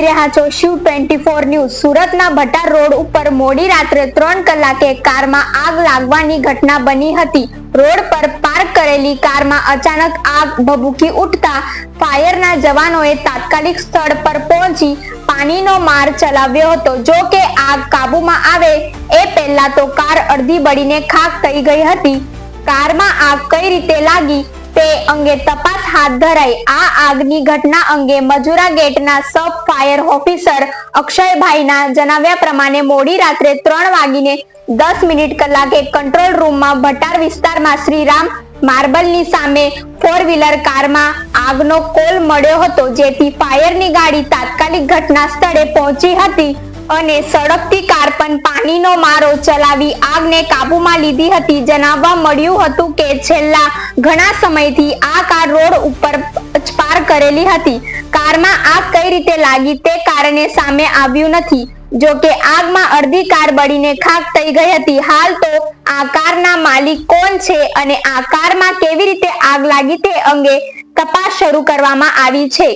જોઈ રહ્યા છો. Shiv twenty four news. સુરતના ભટાર રોડ ઉપર મોડી રાત્રે ત્રણ કલાકે કારમાં આગ લાગવાની ઘટના બની હતી. રોડ પર પાર્ક કરેલી કારમાં અચાનક આગ ભભૂકી ઉઠતા ફાયરના જવાનોએ તાત્કાલિક સ્થળ પર પહોંચી પાણીનો માર ચલાવ્યો હતો. જો કે આગ કાબૂમાં આવે એ પહેલા તો કાર અડધી બળીને ખાક થઈ ગઈ હતી. કારમાં આગ કઈ રીતે લાગી? તે અંગે તપાસ હાથ ધરાઈ આ આગની ઘટના અંગે મજુરા ગેટના સબ ફાયર ઓફિસર અક્ષયભાઈના જણાવ્યા પ્રમાણે મોડી રાત્રે ત્રણ વાગીને દસ મિનિટ કલાકે કંટ્રોલ રૂમમાં ભટાર વિસ્તારમાં શ્રીરામ માર્બલની સામે ફોર વ્હીલર કારમાં આગનો કોલ મળ્યો હતો, જેથી ફાયરની ગાડી તાત્કાલિક ઘટના સ્થળે પહોંચી હતી અને સળગતી કાર પણ પાણીનો મારો ચલાવી આગને કાબૂમાં લીધી હતી. જણાવવા મળ્યું હતું કે છેલ્લા ઘણા સમયથી આ કાર રોડ ઉપર પાર કરેલી હતી. કારમાં આગ કઈ રીતે લાગી તે કારણે સામે આવ્યું નથી. જો કે આગમાં અડધી કાર બળીને ખાક થઈ ગઈ હતી. હાલ તો આ કારના માલિક કોણ છે અને આ કારમાં કેવી રીતે આગ લાગી તે અંગે તપાસ શરૂ કરવામાં આવી છે.